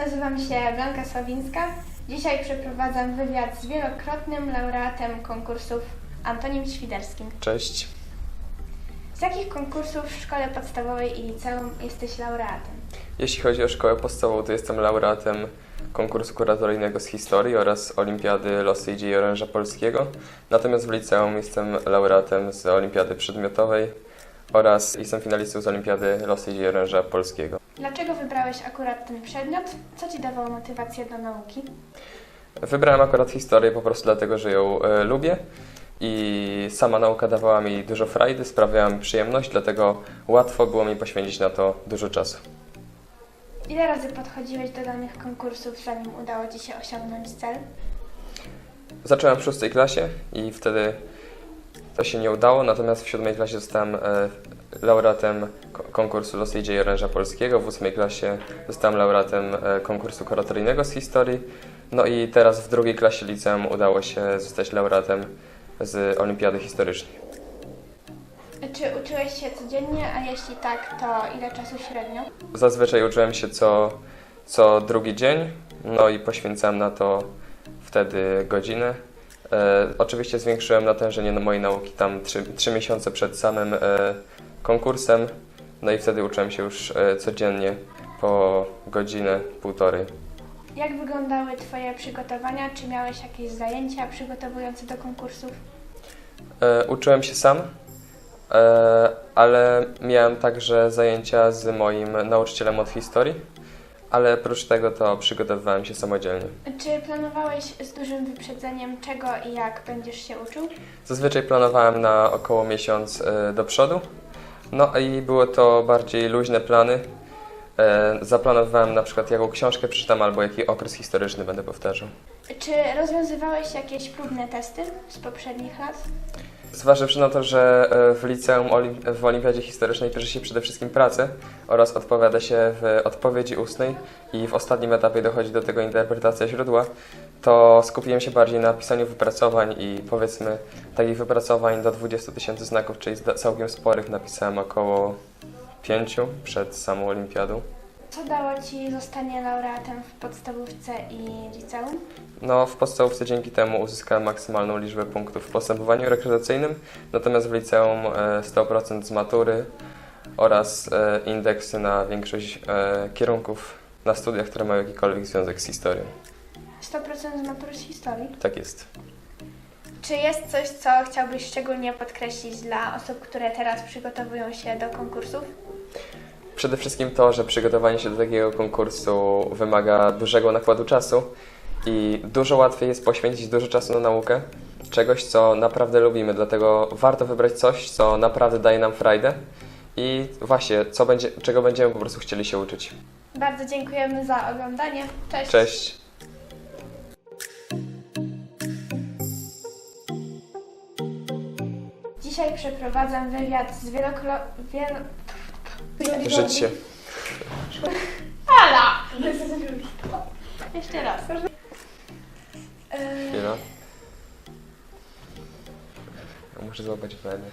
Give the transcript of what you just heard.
się Blanka Sławińska. Dzisiaj przeprowadzam wywiad z wielokrotnym laureatem konkursów Antonim Świderskim. Cześć. Z jakich konkursów w szkole podstawowej i liceum jesteś laureatem? Jeśli chodzi o szkołę podstawową, to jestem laureatem konkursu kuratoryjnego z historii oraz Olimpiady Losy i Dzieje Oręża Polskiego. Natomiast w liceum jestem laureatem z Olimpiady Przedmiotowej oraz jestem finalistą z Olimpiady Losy i Dzieje Oręża Polskiego. Dlaczego wybrałeś akurat ten przedmiot? Co Ci dawało motywację do nauki? Wybrałem akurat historię po prostu dlatego, że ją e, lubię i sama nauka dawała mi dużo frajdy, sprawiała mi przyjemność, dlatego łatwo było mi poświęcić na to dużo czasu. Ile razy podchodziłeś do danych konkursów, zanim udało Ci się osiągnąć cel? Zacząłem w szóstej klasie i wtedy to się nie udało, natomiast w siódmej klasie zostałem e, laureatem konkursu i Dzieje Oręża Polskiego, w ósmej klasie zostałem laureatem e, konkursu kuratoryjnego z historii, no i teraz w drugiej klasie liceum udało się zostać laureatem z Olimpiady Historycznej. Czy uczyłeś się codziennie, a jeśli tak, to ile czasu średnio? Zazwyczaj uczyłem się co, co drugi dzień, no i poświęcałem na to wtedy godzinę. E, oczywiście zwiększyłem natężenie na mojej nauki tam trzy, trzy miesiące przed samym e, konkursem, no i wtedy uczyłem się już e, codziennie po godzinę, półtorej. Jak wyglądały Twoje przygotowania? Czy miałeś jakieś zajęcia przygotowujące do konkursów? E, uczyłem się sam, e, ale miałem także zajęcia z moim nauczycielem od historii, ale oprócz tego to przygotowywałem się samodzielnie. Czy planowałeś z dużym wyprzedzeniem, czego i jak będziesz się uczył? Zazwyczaj planowałem na około miesiąc e, do przodu. No i było to bardziej luźne plany. E, Zaplanowałem na przykład jaką książkę przeczytam albo jaki okres historyczny będę powtarzał. Czy rozwiązywałeś jakieś próbne testy z poprzednich lat? Zważywszy na to, że e, w liceum w Olimpiadzie Historycznej pisze się przede wszystkim pracę oraz odpowiada się w odpowiedzi ustnej i w ostatnim etapie dochodzi do tego interpretacja źródła, to skupiłem się bardziej na pisaniu wypracowań i powiedzmy takich wypracowań do 20 tysięcy znaków, czyli całkiem sporych napisałem około pięciu przed samą olimpiadą. Co dało Ci zostanie laureatem w podstawówce i liceum? No, w podstawówce dzięki temu uzyskałem maksymalną liczbę punktów w postępowaniu rekrutacyjnym, natomiast w liceum e, 100% z matury oraz e, indeksy na większość e, kierunków na studiach, które mają jakikolwiek związek z historią. 100% z matury z historii. Tak jest. Czy jest coś, co chciałbyś szczególnie podkreślić dla osób, które teraz przygotowują się do konkursów? Przede wszystkim to, że przygotowanie się do takiego konkursu wymaga dużego nakładu czasu i dużo łatwiej jest poświęcić dużo czasu na naukę, czegoś, co naprawdę lubimy, dlatego warto wybrać coś, co naprawdę daje nam frajdę i właśnie, co będzie, czego będziemy po prostu chcieli się uczyć. Bardzo dziękujemy za oglądanie. Cześć! Cześć! Dzisiaj przeprowadzam wywiad z wielokro... Wiel... Żyć się. Ala! Jeszcze raz. Chwila. Ja muszę złapać pewnie.